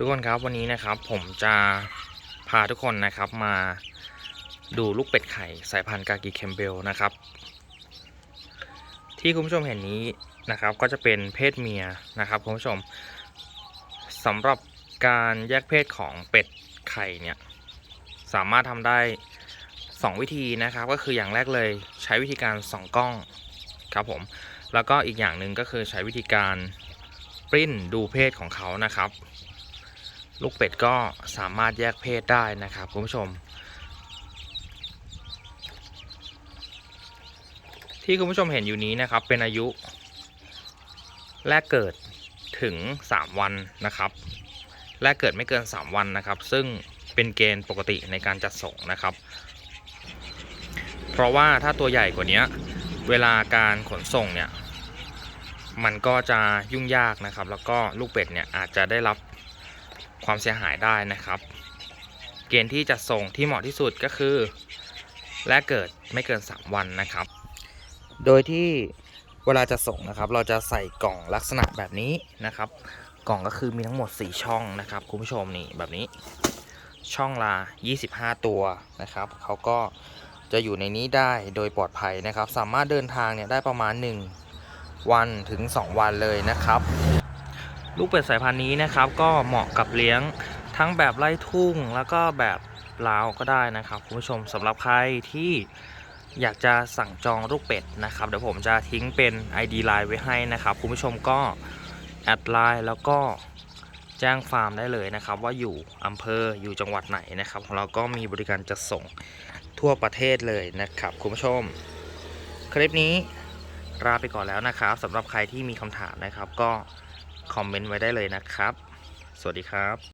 ทุกคนครับวันนี้นะครับผมจะพาทุกคนนะครับมาดูลูกเป็ดไข่สายพันธุ์กากิเคมเบลนะครับ ที่คุณผู้ชมเห็นนี้นะครับก็จะเป็นเพศเมียนะครับคุณผู้ชมสำหรับการแยกเพศของเป็ดไข่เนี่ยสามารถทำได้ 2 วิธีนะครับ ก็คืออย่างแรกเลยใช้วิธีการส่องกล้องครับผมแล้วก็อีกอย่างหนึ่งก็คือใช้วิธีการปริ้นดูเพศของเขานะครับ ลูกเป็ดก็สามารถแยกเพศได้นะครับคุณผู้ชม ที่คุณผู้ชมเห็นอยู่นี้นะครับ เป็นอายุ แรกเกิดถึง 3 วันนะครับ แรกเกิดไม่เกิน 3 วันนะครับ ซึ่งเป็นเกณฑ์ปกติในการจัดส่งนะครับ เพราะว่าถ้าตัวใหญ่กว่านี้เวลาการขนส่งเนี่ยมันก็จะยุ่งยากนะครับ แล้วก็ลูกเป็ดเนี่ยอาจจะได้รับ ความเสียหายได้นะครับ เกณฑ์ที่จะส่งที่เหมาะที่สุดก็คือแรกเกิดไม่เกิน 3 วันนะครับ โดยที่เวลาจะส่งนะครับ เราจะใส่กล่องลักษณะแบบนี้นะครับ กล่องก็คือมีทั้งหมด 4 ช่องนะครับ คุณผู้ชมนี่แบบนี้ ช่องละ25 ตัวนะครับเขาก็จะอยู่ในนี้ได้โดยปลอดภัยนะครับ สามารถเดินทางเนี่ยได้ประมาณ 1 วันถึง 2 วันเลยนะครับ ลูกเป็ดสายพันธุ์นี้นะครับ ก็เหมาะกับเลี้ยงทั้งแบบไล่ทุ่งแล้วก็แบบลาวก็ได้นะครับคุณผู้ชมสำหรับใครที่อยากจะสั่งจองลูกเป็ดนะครับเดี๋ยวผมจะทิ้งเป็น ID ไลน์ไว้ให้นะครับคุณผู้ชมก็แอดไลน์แล้วก็แจ้งฟาร์มได้เลยนะครับ ว่าอยู่อำเภออยู่จังหวัดไหนนะครับของเราก็มีบริการจะส่งทั่วประเทศเลยนะครับคุณผู้ชม คลิปนี้ลาไปก่อนแล้วนะครับสำหรับใครที่มีคำถามนะครับก็ คอมเมนต์ไว้ได้เลยนะครับ สวัสดีครับ